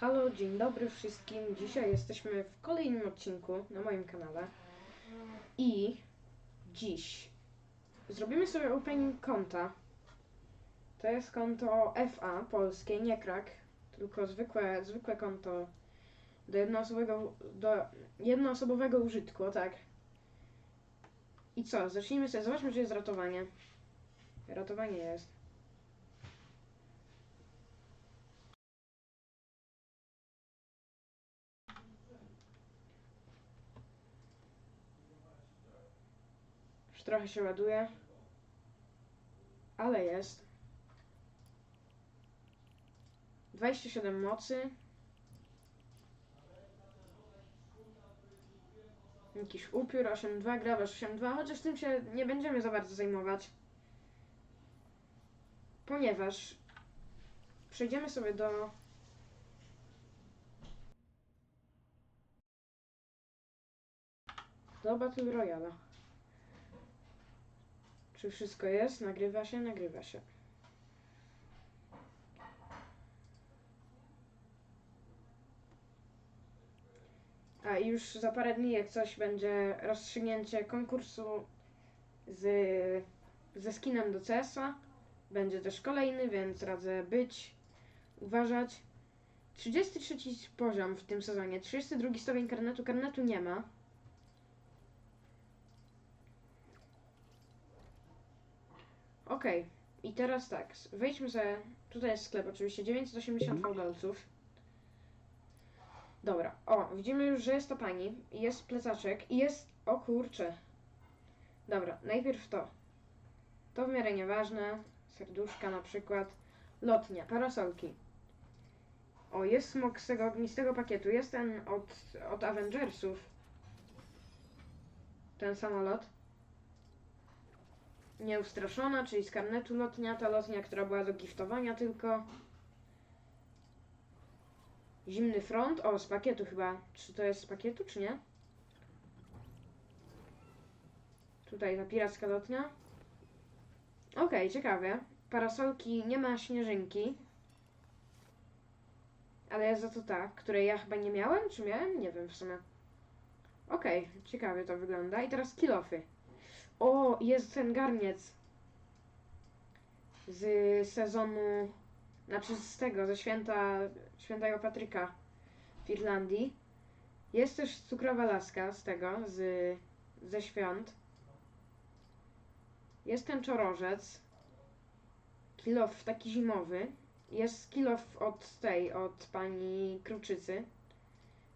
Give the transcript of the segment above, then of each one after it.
Halo, dzień dobry wszystkim. Dzisiaj jesteśmy w kolejnym odcinku na moim kanale. I dziś zrobimy sobie opening konta. To jest konto FA polskie, nie krak, tylko zwykłe, zwykłe konto do jednoosobowego, do jednoosobowego użytku, tak. I co, zacznijmy sobie, zobaczmy czy jest ratowanie. Ratowanie jest. Trochę się ładuje. Ale jest. 27 mocy. Jakiś upiór 8.2, grabasz 8.2, chociaż tym się nie będziemy za bardzo zajmować. Ponieważ przejdziemy sobie do do Battle Royale. Czy wszystko jest? Nagrywa się? Nagrywa się. A już za parę dni, jak coś będzie rozstrzygnięcie konkursu z, ze skinem do CS-a. Będzie też kolejny, więc radzę być, uważać. 33 poziom w tym sezonie, 32 stopień karnetu, karnetu nie ma. Okej, i teraz tak, wejdźmy sobie, tutaj jest sklep oczywiście, 980 fałdolców. Dobra, o, widzimy już, że jest to pani, jest plecaczek i jest, o kurcze. Dobra, najpierw to. To w miarę nieważne, serduszka na przykład, lotnia, parasolki. O, jest smok z tego ognistego pakietu, jest ten od, od Avengersów. Ten samolot nieustraszona, czyli z karnetu lotnia, ta lotnia, która była do giftowania tylko. Zimny front, o z pakietu chyba. Czy to jest z pakietu, czy nie? Tutaj ta piracka lotnia. Okej, ciekawie. Parasolki nie ma śnieżynki. Ale jest za to ta, której ja chyba nie miałem, czy miałem? Nie wiem w sumie. Okej, ciekawie to wygląda. I teraz kilofy. O, jest ten garniec z sezonu, znaczy z tego, ze święta, świętego Patryka w Irlandii. Jest też cukrowa laska z tego, z, ze świąt. Jest ten czorożec, kilof taki zimowy. Jest kilof od tej, od pani Kruczycy,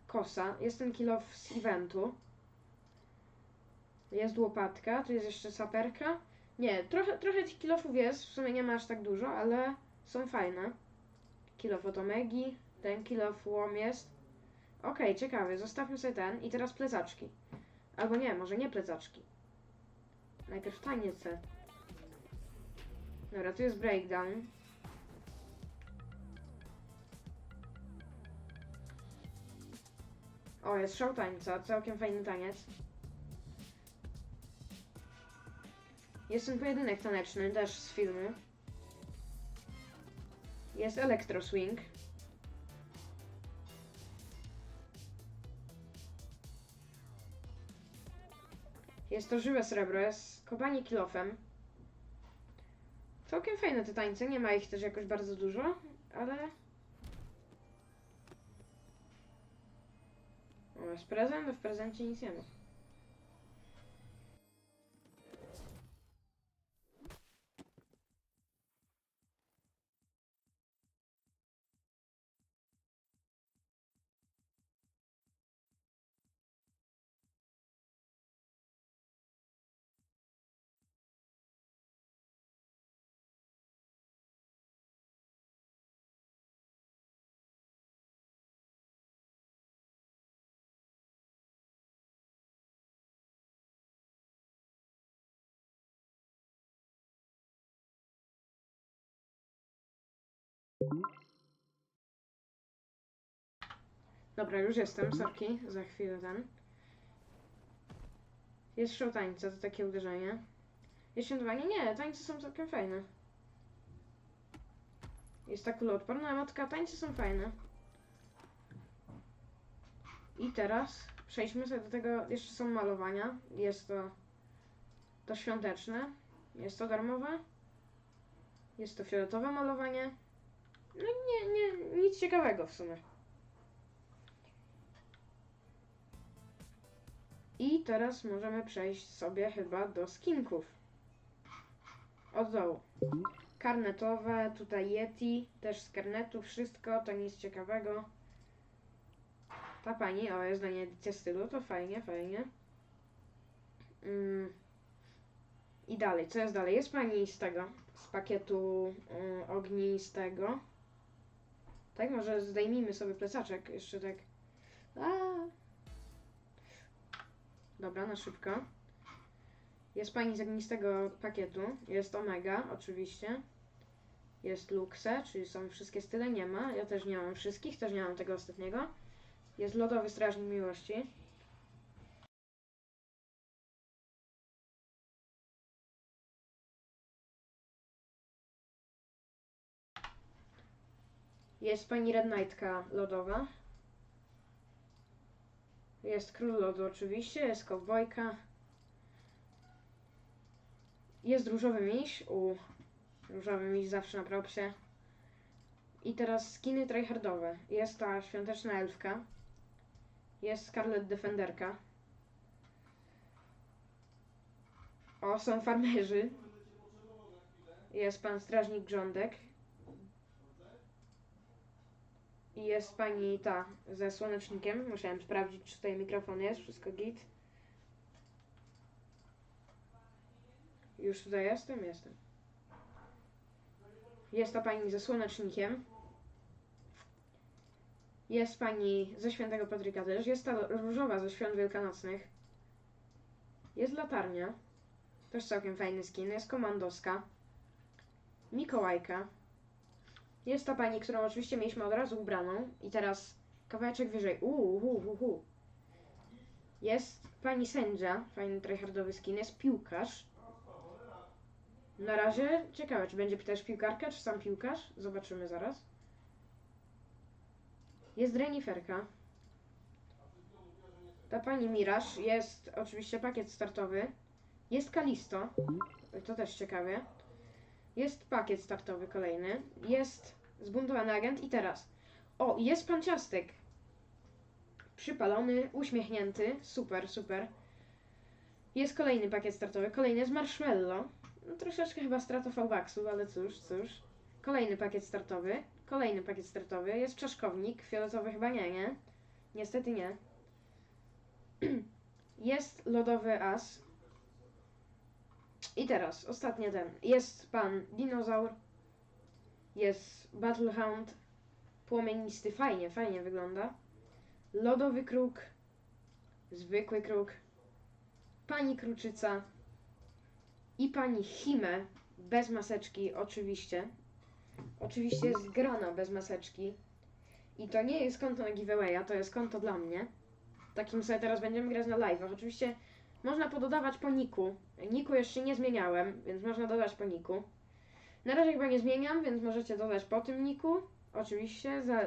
kosa. Jest ten kilof z eventu. Jest łopatka, tu jest jeszcze saperka. Nie, trochę, trochę tych kilofów jest, w sumie nie ma aż tak dużo, ale są fajne. Kilof od Omegi, ten kilof łom jest. Okej, ciekawy, zostawmy sobie ten i teraz plecaczki. Albo nie, może nie plecaczki. Najpierw taniece. Dobra, tu jest breakdown. O, jest show tańca, całkiem fajny taniec. Jest ten pojedynek taneczny, też z filmu. Jest Electro Swing. Jest to żywe srebro, jest kopanie kilofem. Całkiem fajne te tańce, nie ma ich też jakoś bardzo dużo, ale... O, jest prezent, a w prezencie nic nie ma. Dobra, już jestem, sorki, za chwilę ten. Jest show tańca, to takie uderzenie. Jest świętowanie? Nie, tańce są całkiem fajne. Jest ta kuloodporna matka, tańce są fajne. I teraz przejdźmy sobie do tego, jeszcze są malowania. Jest to to świąteczne, jest to darmowe, jest to fioletowe malowanie. No nie, nie, nic ciekawego w sumie. I teraz możemy przejść sobie chyba do skinków. Od dołu. Karnetowe, tutaj Yeti, też z karnetu, wszystko, to nic ciekawego. Ta pani, o jest dla niej edycja stylu, to fajnie, fajnie. Mm. I dalej, co jest dalej? Jest pani z tego, z pakietu y, ognistego. Tak, może zdejmijmy sobie plecaczek, jeszcze tak. A. Dobra, na szybko. Jest pani z ognistego pakietu. Jest Omega, oczywiście. Jest Luxe, czyli są wszystkie style. Nie ma. Ja też nie mam wszystkich, też nie mam tego ostatniego. Jest Lodowy Strażnik Miłości. Jest pani Red Knightka lodowa. Jest Król Lodu oczywiście, jest Kowbojka. Jest Różowy Miś. U, Różowy Miś zawsze na propsie. I teraz skiny tryhardowe. Jest ta Świąteczna Elfka. Jest Scarlet Defenderka. O, są farmerzy. Jest pan Strażnik Grządek. I jest pani ta ze słonecznikiem. Musiałem sprawdzić, czy tutaj mikrofon jest, wszystko git. Już tutaj jestem? Jestem. Jest ta pani ze słonecznikiem. Jest pani ze świętego Patryka też. Jest ta różowa ze świąt wielkanocnych. Jest latarnia. Też całkiem fajny skin. Jest komandoska. Mikołajka. Jest ta pani, którą oczywiście mieliśmy od razu ubraną. I teraz kawałeczek wyżej. Uuu, hu, hu, hu. Jest pani sędzia. Fajny tryhardowy skin. Jest piłkarz. Na razie ciekawe, czy będzie też piłkarka, czy sam piłkarz. Zobaczymy zaraz. Jest reniferka. Ta pani Miraż. Jest oczywiście pakiet startowy. Jest Kalisto. To też ciekawie. Jest pakiet startowy kolejny. Jest zbuntowany agent. I teraz. O, jest pan Ciastek. Przypalony, uśmiechnięty. Super, super. Jest kolejny pakiet startowy. Kolejny jest Marshmallow. No, troszeczkę chyba strata V-Bucksów, ale cóż, cóż. Kolejny pakiet startowy. Kolejny pakiet startowy. Jest czaszkownik. Fioletowy chyba nie, nie? Niestety nie. Jest lodowy as. I teraz, ostatnie ten. Jest pan dinozaur. Jest Battlehound. Płomienisty. Fajnie, fajnie wygląda. Lodowy kruk. Zwykły kruk. Pani kruczyca. I pani Hime. Bez maseczki, oczywiście. Oczywiście jest grana bez maseczki. I to nie jest konto na giveawaya, to jest konto dla mnie. Takim sobie teraz będziemy grać na live'ach. Oczywiście można pododawać po niku. Niku jeszcze nie zmieniałem, więc można dodać po niku. Na razie chyba nie zmieniam, więc możecie dodać po tym niku. Oczywiście. Za...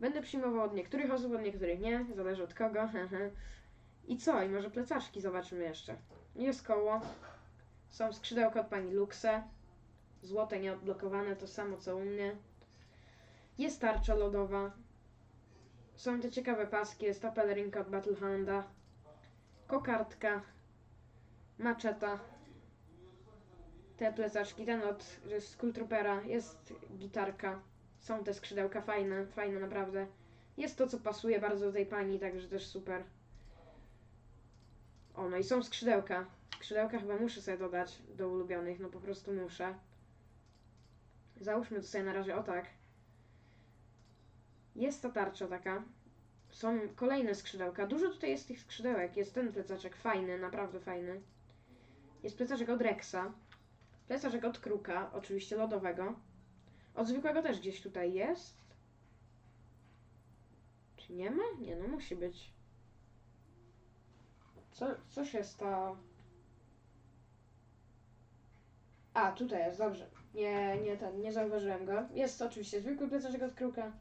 Będę przyjmował od niektórych osób, od niektórych nie. Zależy od kogo. I co? I może plecaczki zobaczymy jeszcze. Jest koło. Są skrzydełka od pani Luxe. Złote nieodblokowane, to samo co u mnie. Jest tarcza lodowa. Są te ciekawe paski, jest ta pelerynka od Battlehounda. Kokardka. Maczeta. Te plecaczki, ten od Skulltroopera. Jest gitarka. Są te skrzydełka fajne, fajne naprawdę. Jest to, co pasuje bardzo do tej pani, także też super. O, no i są skrzydełka. Skrzydełka chyba muszę sobie dodać do ulubionych, no po prostu muszę. Załóżmy to sobie na razie o tak. Jest ta tarcza taka. Są kolejne skrzydełka. Dużo tutaj jest tych skrzydełek. Jest ten plecaczek fajny, naprawdę fajny. Jest plecaczek od Rexa. Plecaczek od Kruka, oczywiście lodowego. Od zwykłego też gdzieś tutaj jest. Czy nie ma? Nie, no musi być. Co, co się stało? A, tutaj jest, dobrze. Nie, nie ten, nie zauważyłem go. Jest oczywiście zwykły plecaczek od kruka.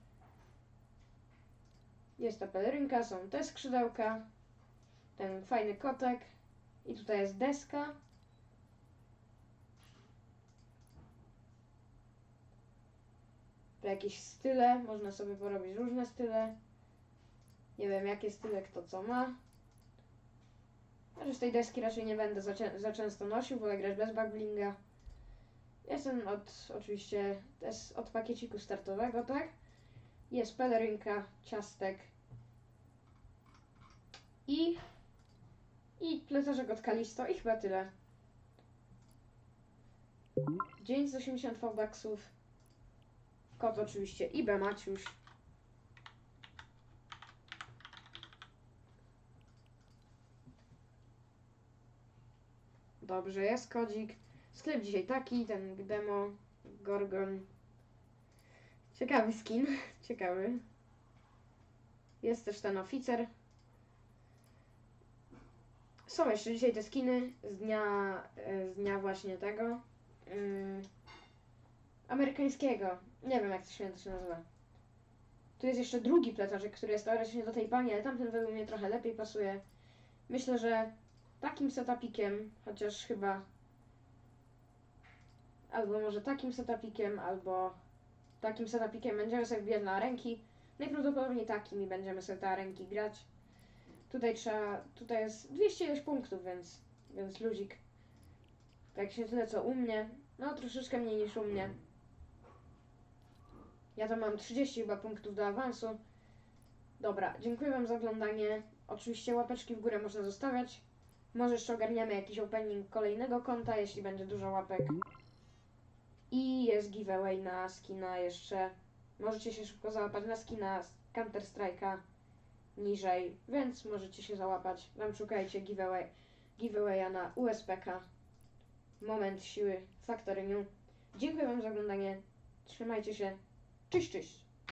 Jest ta pelerynka, są te skrzydełka, ten fajny kotek i tutaj jest deska. Jakieś style, można sobie porobić różne style. Nie wiem jakie style kto co ma. Chociaż tej deski raczej nie będę za, za często nosił, wolę grać bez backblinga. Jestem od, oczywiście, jest od pakieciku startowego, tak? Jest pelerynka, ciastek i i plecaczek od Kalisto i chyba tyle. 980 V-Bucksów. Kot oczywiście i B Maciuś. Dobrze, jest kodzik. Sklep dzisiaj taki, ten demo, Gorgon. Ciekawy skin, ciekawy. Jest też ten oficer. Są jeszcze dzisiaj te skiny z dnia, e, z dnia właśnie tego. ym, amerykańskiego. Nie wiem jak to święto się nazywa. Tu jest jeszcze drugi plecaczek, który jest teoretycznie do tej pani, ale tamten według mnie trochę lepiej pasuje. Myślę, że takim setupikiem, chociaż chyba albo może takim setupikiem, albo takim setupikiem będziemy sobie wbijać na ręki. Najprawdopodobniej takimi będziemy sobie te ręki grać. Tutaj trzeba, tutaj jest 200 ileś punktów, więc, więc luzik. Tak się tyle co u mnie. No troszeczkę mniej niż u mnie. Ja to mam 30 chyba punktów do awansu. Dobra, dziękuję Wam za oglądanie. Oczywiście łapeczki w górę można zostawiać. Może jeszcze ogarniemy jakiś opening kolejnego konta, jeśli będzie dużo łapek. I jest giveaway na skina jeszcze. Możecie się szybko załapać na skina Counter Strike'a niżej, więc możecie się załapać. Tam szukajcie giveaway, giveawaya na USPK. Moment siły Factory New. Dziękuję Wam za oglądanie. Trzymajcie się. Tüchtig.